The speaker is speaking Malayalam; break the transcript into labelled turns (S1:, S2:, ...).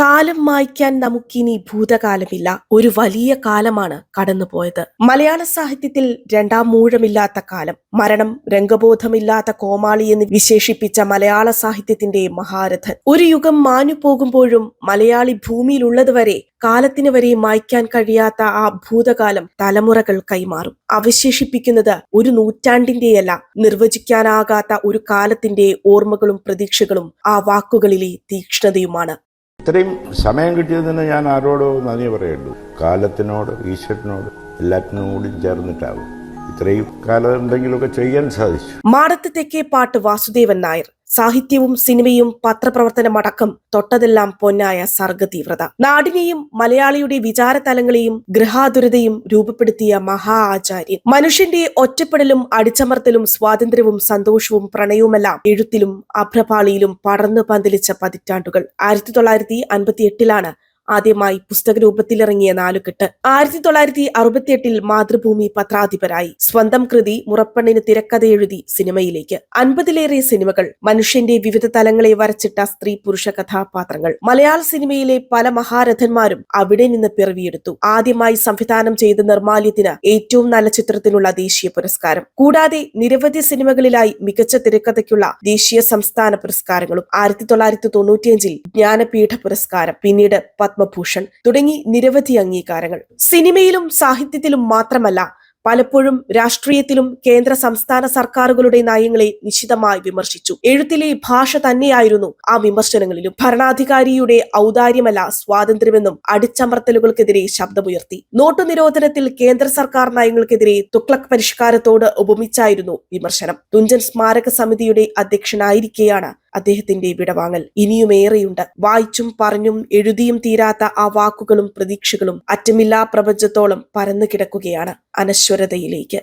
S1: കാലം മായ്ക്കാൻ നമുക്കിനി ഭൂതകാലമില്ല. ഒരു വലിയ കാലമാണ് കടന്നുപോയത്. മലയാള സാഹിത്യത്തിൽ രണ്ടാം മൂഴമില്ലാത്ത കാലം മരണം രംഗബോധമില്ലാത്ത കോമാളി എന്ന് വിശേഷിപ്പിച്ച മലയാള സാഹിത്യത്തിന്റെ മഹാരഥൻ. ഒരു യുഗം മാഞ്ഞു പോകുമ്പോഴും മലയാളി ഭൂമിയിലുള്ളതുവരെ കാലത്തിന് വരെ മായ്ക്കാൻ കഴിയാത്ത ആ ഭൂതകാലം തലമുറകൾ കൈമാറും. അവശേഷിപ്പിക്കുന്നത് ഒരു നൂറ്റാണ്ടിന്റെയല്ല നിർവചിക്കാനാകാത്ത ഒരു കാലത്തിന്റെ ഓർമ്മകളും പ്രതീക്ഷകളും ആ വാക്കുകളിലെ തീക്ഷ്ണതയുമാണ്.
S2: ഇത്രയും സമയം കിട്ടിയതിന് ഞാൻ ആരോടോ നന്ദി പറയുള്ളൂ. കാലത്തിനോട് ഈശ്വരനോട് എല്ലാറ്റിനും കൂടി ചേർന്നിട്ടാവും. ഇത്രയും കാലം എന്തെങ്കിലുമൊക്കെ ചെയ്യാൻ സാധിച്ചു.
S1: മാടത്ത് തെക്കേ പാട്ട് വാസുദേവൻ നായർ. സാഹിത്യവും സിനിമയും പത്രപ്രവർത്തനമടക്കം തൊട്ടതെല്ലാം പൊന്നായ സർഗതീവ്രത. നാടിനെയും മലയാളിയുടെ വിചാരതലങ്ങളെയും ഗൃഹാതുരതയും രൂപപ്പെടുത്തിയ മഹാ ആചാര്യൻ. മനുഷ്യന്റെ ഒറ്റപ്പെടലും അടിച്ചമർത്തലും സ്വാതന്ത്ര്യവും സന്തോഷവും പ്രണയവുമെല്ലാം എഴുത്തിലും അഭ്രപാളിയിലും പടർന്നു പന്തലിച്ച പതിറ്റാണ്ടുകൾ. ആയിരത്തി തൊള്ളായിരത്തി അൻപത്തി എട്ടിലാണ് ആദ്യമായി പുസ്തക രൂപത്തിലിറങ്ങിയ നാലുകെട്ട് ആയിരത്തി തൊള്ളായിരത്തി അറുപത്തിയെട്ടിൽ മാതൃഭൂമി പത്രാധിപരായി. സ്വന്തം കൃതി മുറപ്പണ്ണിന് തിരക്കഥ എഴുതി സിനിമയിലേക്ക്. അൻപതിലേറെ സിനിമകൾ മനുഷ്യന്റെ വിവിധ തലങ്ങളെ വരച്ചിട്ട സ്ത്രീ പുരുഷ കഥാപാത്രങ്ങൾ. മലയാള സിനിമയിലെ പല മഹാരഥന്മാരും അവിടെ നിന്ന് പിറവിയെടുത്തു. ആദ്യമായി സംവിധാനം ചെയ്ത നിർമാല്യത്തിന് ഏറ്റവും നല്ല ചിത്രത്തിനുള്ള ദേശീയ പുരസ്കാരം. കൂടാതെ നിരവധി സിനിമകളിലായി മികച്ച തിരക്കഥയ്ക്കുള്ള ദേശീയ സംസ്ഥാന പുരസ്കാരങ്ങളും ആയിരത്തി തൊള്ളായിരത്തി തൊണ്ണൂറ്റിയഞ്ചിൽ ജ്ഞാനപീഠ പുരസ്കാരം പിന്നീട് പത്മഭൂഷൺ തുടങ്ങി നിരവധി അംഗീകാരങ്ങൾ. സിനിമയിലും സാഹിത്യത്തിലും മാത്രമല്ല പലപ്പോഴും രാഷ്ട്രീയത്തിലും കേന്ദ്ര സംസ്ഥാന സർക്കാരുകളുടെ നയങ്ങളെ നിശിതമായി വിമർശിച്ചു. എഴുത്തിലെ ഭാഷ തന്നെയായിരുന്നു ആ വിമർശനങ്ങളിലും. ഭരണാധികാരിയുടെ ഔദാര്യമല്ല സ്വാതന്ത്ര്യമെന്നും അടിച്ചമർത്തലുകൾക്കെതിരെ ശബ്ദമുയർത്തി. നോട്ടു നിരോധനത്തിൽ കേന്ദ്ര സർക്കാർ നയങ്ങൾക്കെതിരെ തുക്ലക് പരിഷ്കാരത്തോട് ഉപമിച്ചായിരുന്നു വിമർശനം. തുഞ്ചൻ സ്മാരക സമിതിയുടെ അധ്യക്ഷനായിരിക്കെയാണ് അദ്ദേഹത്തിന്റെ വിടവാങ്ങൽ ഇനിയുമേറെയുണ്ട്. വായിച്ചും പറഞ്ഞും എഴുതിയും തീരാത്ത ആ വാക്കുകളും പ്രതീക്ഷകളും അറ്റമില്ലാ പ്രപഞ്ചത്തോളം പരന്നു കിടക്കുകയാണ് അനശ്വരതയിലേക്ക്.